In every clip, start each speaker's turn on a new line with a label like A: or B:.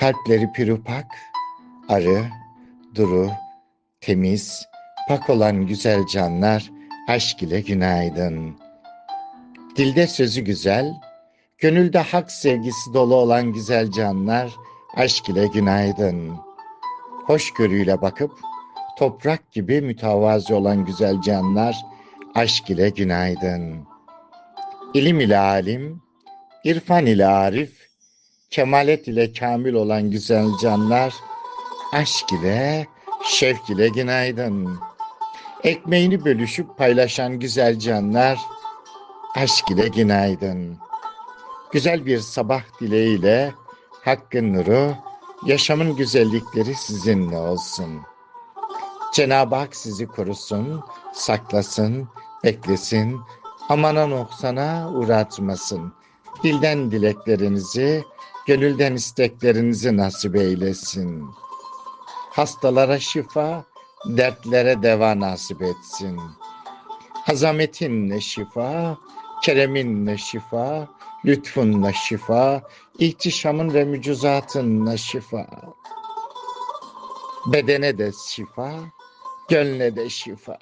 A: Kalpleri pirupak, arı, duru, temiz, pak olan güzel canlar, aşk ile günaydın. Dilde sözü güzel, gönülde hak sevgisi dolu olan güzel canlar, aşk ile günaydın. Hoşgörüyle bakıp, toprak gibi mütevazi olan güzel canlar, aşk ile günaydın. İlim ile alim, irfan ile arif, kemalet ile kamil olan güzel canlar, aşk ile, şevk ile günaydın. Ekmeğini bölüşüp paylaşan güzel canlar, aşk ile günaydın. Güzel bir sabah dileğiyle, hakkın nuru, yaşamın güzellikleri sizinle olsun. Cenab-ı Hak sizi korusun, saklasın, beklesin, amana noksana uğratmasın. Dilden dileklerinizi, gönülden isteklerinizi nasip eylesin. Hastalara şifa, dertlere deva nasip etsin. Azametinle şifa, kereminle şifa, lütfunla şifa, ihtişamın ve mücüzatınla şifa. Bedene de şifa, gönle de şifa.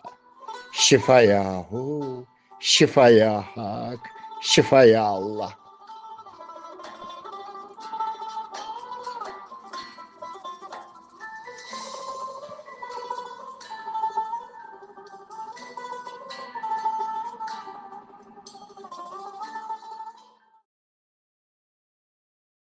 A: Şifa yahu, şifa ya hak, şifa ya Allah.